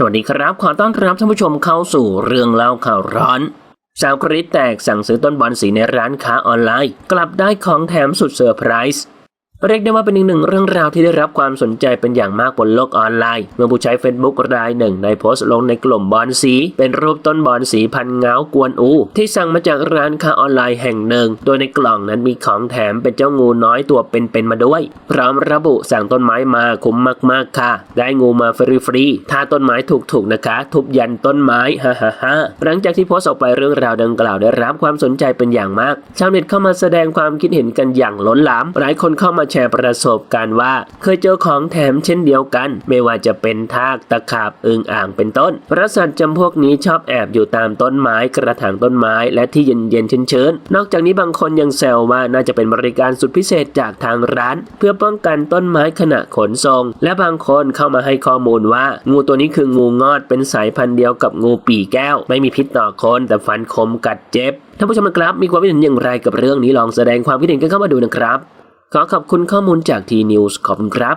สวัสดีครับ ขอต้อนรับท่านผู้ชมเข้าสู่เรื่องเล่าข่าวร้อน สาวกรีดแตกสั่งซื้อต้นบอลสีในร้านค้าออนไลน์ กลับได้ของแถมสุดเซอร์ไพรส์ เรียกได้ว่าเป็นอีกหนึ่งเรื่องราวที่ได้รับความสนใจเป็นอย่างมากบนโลกออนไลน์ เมื่อผู้ใช้ Facebook รายหนึ่งได้โพสต์ลงในกลุ่มบอลสี เป็นรูปต้นบอลสีพันเงากวนอู ที่สั่งมาจากร้านค้าออนไลน์แห่งหนึ่ง โดยในกล่องนั้นมีของแถมเป็นเจ้างูน้อยตัวเป็นๆมาด้วย พร้อมระบุสั่งต้นไม้มาคุ้มมากๆค่ะ ได้งูมาฟรีๆถ้าต้นไม้ถูกๆนะคะ ทุบยันต้นไม้ฮ่าฮ่าฮ่าหลังจากที่โพสต์ออกไปเรื่องราวดังกล่าวได้รับความสนใจเป็นอย่างมาก ชาวเน็ตเข้ามาแสดงความคิดเห็นกันอย่างล้นหลามหลายคนเข้ามาแชร์ประสบการณ์ว่า เคยเจอของแถมเช่นเดียวกัน ไม่ว่าจะเป็นทากตะขาบอึงอ่างเป็นต้นเพราะสัตว์จำพวกนี้ชอบแอบอยู่ตามต้นไม้กระถางต้นไม้และที่เย็นๆชื้นๆนอกจากนี้บางคนยังแซวว่าน่าจะเป็นบริการสุดพิเศษจากทางร้าน เพื่อป้องกันต้นไม้ขณะขนส่งและบางคนเข้ามาให้ข้อมูลว่า งูตัวนี้คืองูงอดเป็นสายพันธุ์เดียวกับงูปีแก้ว ไม่มีพิษต่อคนแต่ฟันคมกัดเจ็บท่านผู้ชมนะครับ มีความคิดเห็นอย่างไรกับเรื่องนี้ลองแสดงความคิดเห็นกันเข้ามาดูนะครับ ขอขอบคุณข้อมูลจากทีนิวส์ขอบคุณครับ